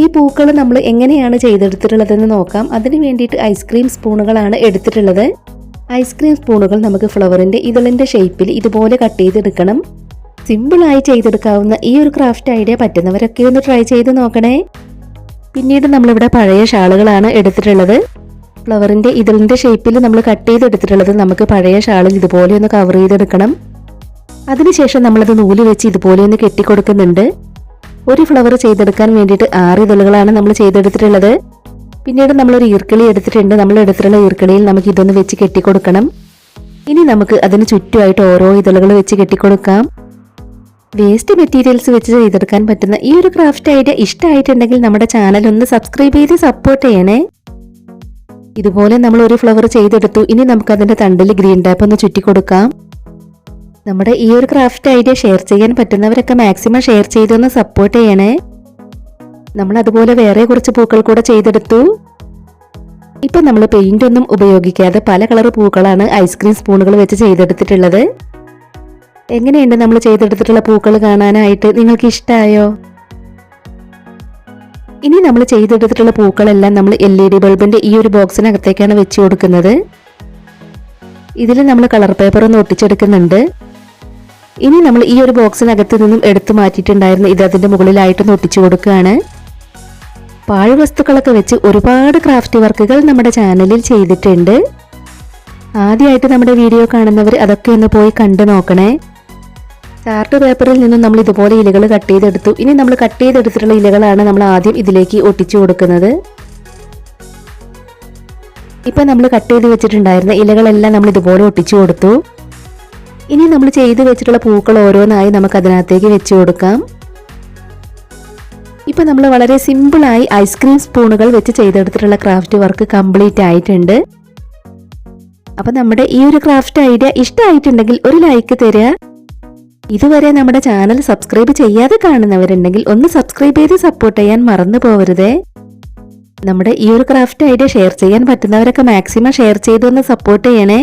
ഈ പൂക്കൾ നമ്മൾ എങ്ങനെയാണ് ചെയ്തെടുത്തിട്ടുള്ളതെന്ന് നോക്കാം. അതിന് വേണ്ടിയിട്ട് ഐസ്ക്രീം സ്പൂണുകളാണ് എടുത്തിട്ടുള്ളത്. ഐസ്ക്രീം സ്പൂണുകൾ നമുക്ക് ഫ്ലവറിന്റെ ഇതളിന്റെ ഷേപ്പിൽ ഇതുപോലെ കട്ട് ചെയ്തെടുക്കണം. സിമ്പിളായി ചെയ്തെടുക്കാവുന്ന ഈ ഒരു ക്രാഫ്റ്റ് ഐഡിയ പറ്റുന്നവരൊക്കെ ഒന്ന് ട്രൈ ചെയ്ത് നോക്കണേ. പിന്നീട് നമ്മളിവിടെ പഴയ ഷാളുകളാണ് എടുത്തിട്ടുള്ളത്. ഫ്ലവറിന്റെ ഇതളിന്റെ ഷേപ്പിൽ നമ്മൾ കട്ട് ചെയ്തെടുത്തിട്ടുള്ളത് നമുക്ക് പഴയ ഷാളിൽ ഇതുപോലെ ഒന്ന് കവർ ചെയ്തെടുക്കണം. അതിനുശേഷം നമ്മളത് നൂൽ വെച്ച് ഇതുപോലെ ഒന്ന് കെട്ടിക്കൊടുക്കുന്നുണ്ട്. ഒരു ഫ്ലവർ ചെയ്തെടുക്കാൻ വേണ്ടിയിട്ട് ആറ് ഇതളുകളാണ് നമ്മൾ ചെയ്തെടുത്തിട്ടുള്ളത്. പിന്നീട് നമ്മളൊരു ഈർക്കിളി എടുത്തിട്ടുണ്ട്. നമ്മൾ എടുത്തിട്ടുള്ള ഈർക്കിളിയിൽ നമുക്ക് ഇതൊന്ന് വെച്ച് കെട്ടിക്കൊടുക്കണം. ഇനി നമുക്ക് അതിന് ചുറ്റുമായിട്ട് ഓരോ ഇതളുകൾ വെച്ച് കെട്ടിക്കൊടുക്കാം. വേസ്റ്റ് മെറ്റീരിയൽസ് വെച്ച് ചെയ്തെടുക്കാൻ പറ്റുന്ന ഈ ഒരു ക്രാഫ്റ്റ് ഐഡിയ ഇഷ്ടമായിട്ടുണ്ടെങ്കിൽ നമ്മുടെ ചാനൽ ഒന്ന് സബ്സ്ക്രൈബ് ചെയ്ത് സപ്പോർട്ട് ചെയ്യണേ. ഇതുപോലെ നമ്മൾ ഒരു ഫ്ലവർ ചെയ്തെടുത്തു. ഇനി നമുക്ക് അതിന്റെ തണ്ടിൽ ഗ്രീൻ ടാപ്പ് ഒന്ന് ചുറ്റിക്കൊടുക്കാം. നമ്മുടെ ഈ ഒരു ക്രാഫ്റ്റ് ഐഡിയ ഷെയർ ചെയ്യാൻ പറ്റുന്നവരൊക്കെ മാക്സിമം ഷെയർ ചെയ്തൊന്ന് സപ്പോർട്ട് ചെയ്യണേ. നമ്മൾ അതുപോലെ വേറെ കുറച്ച് പൂക്കൾ കൂടെ ചെയ്തെടുത്തു. ഇപ്പം നമ്മൾ പെയിന്റ് ഒന്നും ഉപയോഗിക്കാതെ പല കളർ പൂക്കളാണ് ഐസ്ക്രീം സ്പൂണുകൾ വെച്ച് ചെയ്തെടുത്തിട്ടുള്ളത്. എങ്ങനെയുണ്ട് നമ്മൾ ചെയ്തെടുത്തിട്ടുള്ള പൂക്കൾ കാണാനായിട്ട്? നിങ്ങൾക്ക് ഇഷ്ടമായോ ഇനി നമ്മൾ ചെയ്തെടുത്തിട്ടുള്ള പൂക്കളെല്ലാം നമ്മൾ എൽ ഇ ഡി ബൾബിന്റെ ഈ ഒരു ബോക്സിനകത്തേക്കാണ് വെച്ച് കൊടുക്കുന്നത്. ഇതിൽ നമ്മൾ കളർ പേപ്പർ ഒന്ന് ഒട്ടിച്ചെടുക്കുന്നുണ്ട്. ഇനി നമ്മൾ ഈ ഒരു ബോക്സിനകത്ത് നിന്നും എടുത്തു മാറ്റിയിട്ടുണ്ടായിരുന്ന ഇത് അതിന്റെ മുകളിലായിട്ടൊന്ന് ഒട്ടിച്ചു കൊടുക്കുകയാണ്. പാഴ് വസ്തുക്കളൊക്കെ വെച്ച് ഒരുപാട് ക്രാഫ്റ്റ് വർക്കുകൾ നമ്മുടെ ചാനലിൽ ചെയ്തിട്ടുണ്ട്. ആദ്യമായിട്ട് നമ്മുടെ വീഡിയോ കാണുന്നവർ അതൊക്കെ ഒന്ന് പോയി കണ്ടു നോക്കണേ. ചാർട്ട് പേപ്പറിൽ നിന്നും നമ്മൾ ഇതുപോലെ ഇലകൾ കട്ട് ചെയ്തെടുത്തു. ഇനി നമ്മൾ കട്ട് ചെയ്തെടുത്തിട്ടുള്ള ഇലകളാണ് നമ്മൾ ആദ്യം ഇതിലേക്ക് ഒട്ടിച്ചു കൊടുക്കുന്നത്. ഇപ്പം നമ്മൾ കട്ട് ചെയ്ത് വെച്ചിട്ടുണ്ടായിരുന്ന ഇലകളെല്ലാം നമ്മൾ ഇതുപോലെ ഒട്ടിച്ചു കൊടുത്തു. ഇനി നമ്മൾ ചെയ്ത് വെച്ചിട്ടുള്ള പൂക്കൾ ഓരോന്നായി നമുക്ക് അതിനകത്തേക്ക് വെച്ചു കൊടുക്കാം. ഇപ്പം നമ്മൾ വളരെ സിമ്പിളായി ഐസ്ക്രീം സ്പൂണുകൾ വെച്ച് ചെയ്തെടുത്തിട്ടുള്ള ക്രാഫ്റ്റ് വർക്ക് കംപ്ലീറ്റ് ആയിട്ടുണ്ട്. അപ്പം നമ്മുടെ ഈ ഒരു ക്രാഫ്റ്റ് ഐഡിയ ഇഷ്ടമായിട്ടുണ്ടെങ്കിൽ ഒരു ലൈക്ക് തരിക ഇതുവരെ നമ്മുടെ ചാനൽ സബ്സ്ക്രൈബ് ചെയ്യാതെ കാണുന്നവരുണ്ടെങ്കിൽ ഒന്ന് സബ്സ്ക്രൈബ് ചെയ്ത് സപ്പോർട്ട് ചെയ്യാൻ മറന്നു പോകരുതേ നമ്മുടെ ഈ ഒരു ക്രാഫ്റ്റ് ഐഡിയ ഷെയർ ചെയ്യാൻ പറ്റുന്നവരൊക്കെ മാക്സിമം ഷെയർ ചെയ്തൊന്ന് സപ്പോർട്ട് ചെയ്യണേ.